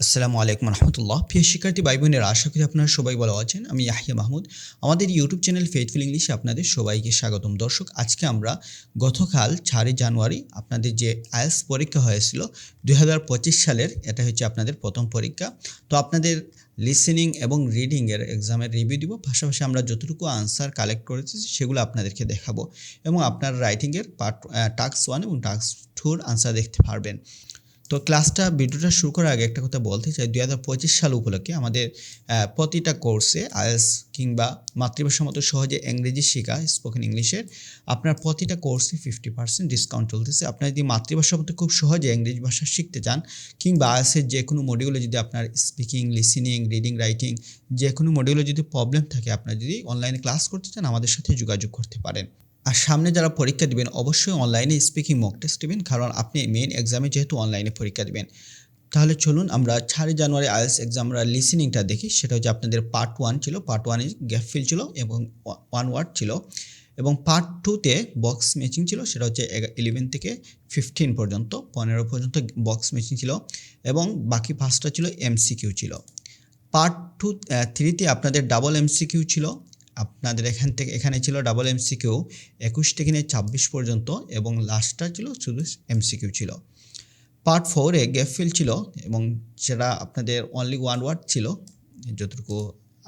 আসসালামু আলাইকুম রহমতুল্লাহ। প্রিয় শিক্ষার্থী ভাই বোনের আশা করি আপনারা সবাই ভালো আছেন। আমি ইয়াহিয়া মাহমুদ। আমাদের ইউটিউব চ্যানেল ফেথফুল ইংলিশে আপনাদের সবাইকে স্বাগতম। দর্শক, আজকে আমরা গতকাল চারই জানুয়ারি আপনাদের যে আইএলস পরীক্ষা হয়েছিল দু হাজার পঁচিশ সালের, এটা হচ্ছে আপনাদের প্রথম পরীক্ষা। তো আপনাদের লিসেনিং এবং রিডিংয়ের এক্সামের রিভিউ দিব। পাশাপাশি আমরা যতটুকু আনসার কালেক্ট করেছি, সেগুলো আপনাদেরকে দেখাবো এবং আপনার রাইটিংয়ের পার্ট টাস্ক ওয়ান এবং টাস্ক টুর আনসার দেখতে পারবেন। তো ক্লাসটা ভিডিওটা শুরু করার আগে একটা কথা বলতে চাই। দুই হাজার পঁচিশ সাল উপলক্ষে আমাদের প্রতিটা কোর্সে আইএলস কিংবা মাতৃভাষার মতো সহজে ইংরেজি শেখা স্পোকেন ইংলিশের আপনার প্রতিটা কোর্সে ফিফটি পার্সেন্ট ডিসকাউন্ট চলতেছে। আপনার যদি মাতৃভাষার মতো খুব সহজে ইংরেজি ভাষা শিখতে চান, কিংবা আইএলসের যে কোনো মডিউলে যদি আপনার স্পিকিং লিসেনিং রিডিং রাইটিং যে কোনো মডিউলে যদি প্রবলেম থাকে, আপনার যদি অনলাইনে ক্লাস করতে চান, আমাদের সাথে যোগাযোগ করতে পারেন। আর সামনে যারা পরীক্ষা দিবেন, অবশ্যই অনলাইনে স্পিকিং মক টেস্ট দিবেন, কারণ আপনি মেন এক্সামে যেহেতু অনলাইনে পরীক্ষা দিবেন। তাহলে চলুন আমরা চারই জানুয়ারি আইএলস এক্সাম আমরা লিসেনিংটা দেখি। সেটা হচ্ছে আপনাদের পার্ট ওয়ান ছিল পার্ট ওয়ানে গ্যাপ ফিল ছিল এবং ওয়ান ওয়ার্ড ছিল। এবং পার্ট টুতে বক্স ম্যাচিং ছিল, সেটা হচ্ছে ইলেভেন থেকে ফিফটিন পর্যন্ত, পনেরো পর্যন্ত বক্স ম্যাচিং ছিল এবং বাকি পাঁচটা ছিল এমসিকিউ ছিল। পার্ট টু থ্রিতে আপনাদের ডাবল এমসিকিউ ছিল আপনাদের এখান থেকে, এখানে ছিল ডাবল এমসিকিউ একুশ থেকে নিয়ে ছাব্বিশ পর্যন্ত এবং লাস্টটা ছিল শুধু এমসিকিউ ছিল। পার্ট ফোরে গ্যাপ ফিল ছিল এবং সেটা আপনাদের অনলি ওয়ান ওয়ার্ড ছিল, যতটুকু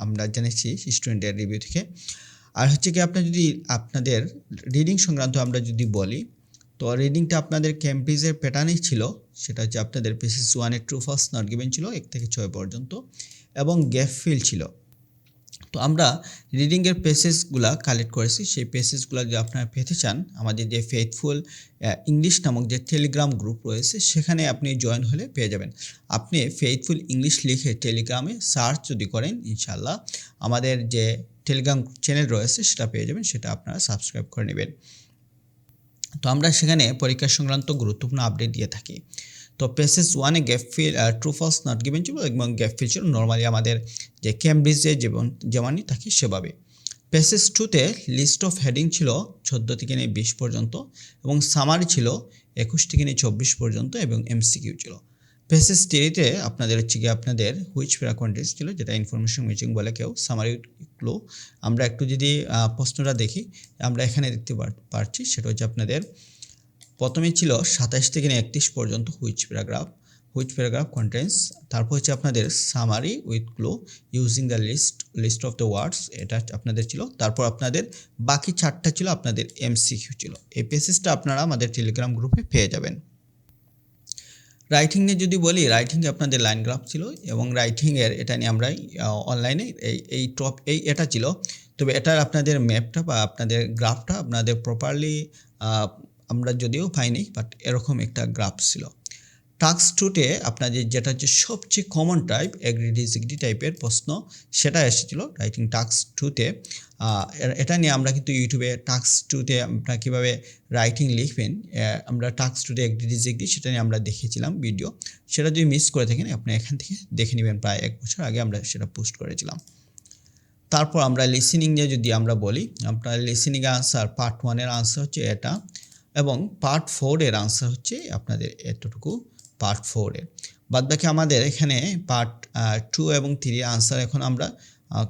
আমরা জেনেছি স্টুডেন্টের রিভিউ থেকে। আর হচ্ছে কি আপনার যদি আপনাদের রিডিং সংক্রান্ত আমরা যদি বলি, তো রিডিংটা আপনাদের ক্যাম্ব্রিজের প্যাটার্নেই ছিল, সেটা হচ্ছে আপনাদের পেসিস ওয়ানের ট্রু ফার্স্ট নট গিভেন ছিল, এক থেকে ছয় পর্যন্ত, এবং গ্যাপ ফিল ছিল। তো আমরা রিডিংয়ের পেসেসগুলা কালেক্ট করেছি। সেই পেসেসগুলো যদি আপনারা পেতে চান, আমাদের যে ফেথফুল ইংলিশ নামক যে টেলিগ্রাম গ্রুপ রয়েছে, সেখানে আপনি জয়েন হলে পেয়ে যাবেন। আপনি ফেথফুল ইংলিশ লিখে টেলিগ্রামে সার্চ যদি করেন ইনশাল্লাহ আমাদের যে টেলিগ্রাম চ্যানেল রয়েছে, সেটা পেয়ে যাবেন, সেটা আপনারা সাবস্ক্রাইব করে নেবেন। তো আমরা সেখানে পরীক্ষা সংক্রান্ত গুরুত্বপূর্ণ আপডেট দিয়ে থাকি। তো পেসেস ওয়ানে gap fill true false not given ছিল এবং গ্যাপ ফিল ছিল নর্মালি আমাদের যে ক্যামব্রিজে যেমন, যেমনই থাকে সেভাবে। পেসেস টুতে লিস্ট অফ হেডিং ছিল চোদ্দ থেকে নিয়ে বিশ পর্যন্ত এবং সামারি ছিল একুশ থেকে নিয়ে চব্বিশ পর্যন্ত এবং এমসিকিউ ছিল। পেসেস থ্রিতে আপনাদের হচ্ছে গিয়ে আপনাদের হুইচ ফ্রিকোয়েন্টিস ছিল, যেটা ইনফরমেশন ম্যাচিং বলে কেউ সামারি ক্লো আমরা একটু যদি প্রশ্নটা দেখি, আমরা এখানে দেখতে পারছি, সেটা হচ্ছে আপনাদের প্রথমে ছিল সাতাশ থেকে একত্রিশ পর্যন্ত which paragraph which paragraph contains তারপর হচ্ছে আপনাদের summary with close using the list list of the words এটা আপনাদের ছিল। তারপর আপনাদের বাকি চারটা ছিল আপনাদের এমসিকিউ ছিল। এই পেসেসটা আপনারা আমাদের টেলিগ্রাম গ্রুপে পেয়ে যাবেন। রাইটিং নিয়ে যদি বলি রাইটিংয়ে আপনাদের লাইন গ্রাফ ছিল এবং রাইটিংয়ের এটা নিয়ে আমরা অনলাইনে এই এই টপ এই এটা ছিল। তবে এটার আপনাদের ম্যাপটা বা আপনাদের গ্রাফটা আপনাদের প্রপারলি আমরা যদিও পাইনি বাট এরকম একটা গ্রাফ ছিল। টাক্স টুতে আপনাদের যেটা হচ্ছে সবচেয়ে কমন টাইপ এগ্রি ডিসিগ্রি টাইপের প্রশ্ন, সেটা এসেছিল রাইটিং টাক্স টুতে এটা নিয়ে আমরা কিন্তু ইউটিউবে টাক্স টুতে আপনারা কীভাবে রাইটিং লিখবেন আমরা টাক্স টুতে এগ্রি ডিসিগ্রি সেটা নিয়ে আমরা দেখেছিলাম ভিডিও সেটা যদি মিস করে থাকেন, আপনি এখান থেকে দেখে নেবেন, প্রায় এক বছর আগে আমরা সেটা পোস্ট করেছিলাম। তারপর আমরা লিসেনিং নিয়ে যদি আমরা বলি, আপনার লিসেনিং আনসার পার্ট ওয়ানের আনসার হচ্ছে এটা। এবং পার্ট ফোরের আনসার হচ্ছে আপনাদের এতটুকু পার্ট ফোরের বাদ বাকি আমাদের এখানে পার্ট টু এবং থ্রি আনসার এখন আমরা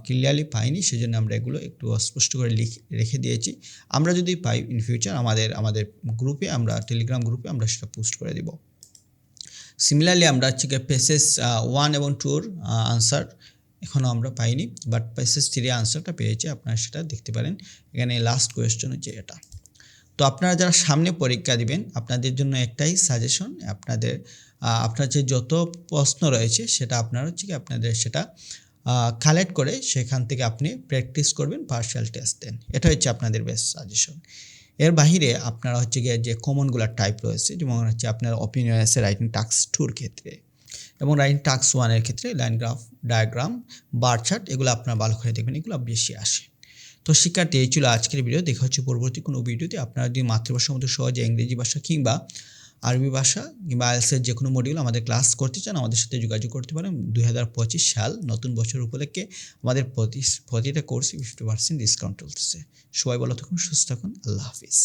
ক্লিয়ারলি পাইনি, সেজন্য আমরা এগুলো একটু স্পষ্ট করে লিখ, রেখে দিয়েছি। আমরা যদি পাই ইন ফিউচার আমাদের আমাদের গ্রুপে আমরা টেলিগ্রাম গ্রুপে আমরা সেটা পোস্ট করে দিব। সিমিলারলি আমরা হচ্ছে পেসেস ওয়ান এবং টুর আনসার এখনও আমরা পাইনি বাট পেসেস থ্রি আনসারটা পেয়েছি, আপনারা সেটা দেখতে পারেন। এখানে লাস্ট কোয়েশ্চেন হচ্ছে এটা। তো আপনারা যারা সামনে পরীক্ষা দিবেন, আপনাদের জন্য একটাই সাজেশন আপনাদের আপনার যে যত প্রশ্ন রয়েছে, সেটা আপনারা হচ্ছে কি আপনাদের সেটা কালেক্ট করে সেখান থেকে আপনি প্র্যাকটিস করবেন পার্শিয়াল টেস্ট দেন এটা হচ্ছে আপনাদের বেস্ট সাজেশন এর বাহিরে আপনারা হচ্ছে গিয়ে যে কমনগুলো টাইপ রয়েছে, যেমন হচ্ছে আপনার অপিনিয়ন আছে রাইটিং টাক্স টুর ক্ষেত্রে, এবং রাইটিং টাক্স ওয়ানের ক্ষেত্রে line graph diagram bar chart এগুলো আপনারা ভালো করে দেখবেন, এগুলো বেশি আসে। তো শিক্ষার্থী, এই ছিল আজকের ভিডিও দেখা হচ্ছে পরবর্তী কোনো ভিডিওতে আপনারা যদি মাতৃভাষার মতো সহজে ইংরেজি ভাষা কিংবা আরবি ভাষা কিংবা আইএলসের যে কোনো মডিউল আমাদের ক্লাস করতে চান, আমাদের সাথে যোগাযোগ করতে পারেন। দুই হাজার পঁচিশ সাল নতুন বছর উপলক্ষে আমাদের প্রতি প্রতিটা কোর্সে ফিফটি পার্সেন্ট ডিসকাউন্ট চলতেছে। সবাই ভালো থাকুন, সুস্থ থাকুন। আল্লাহ হাফিজ।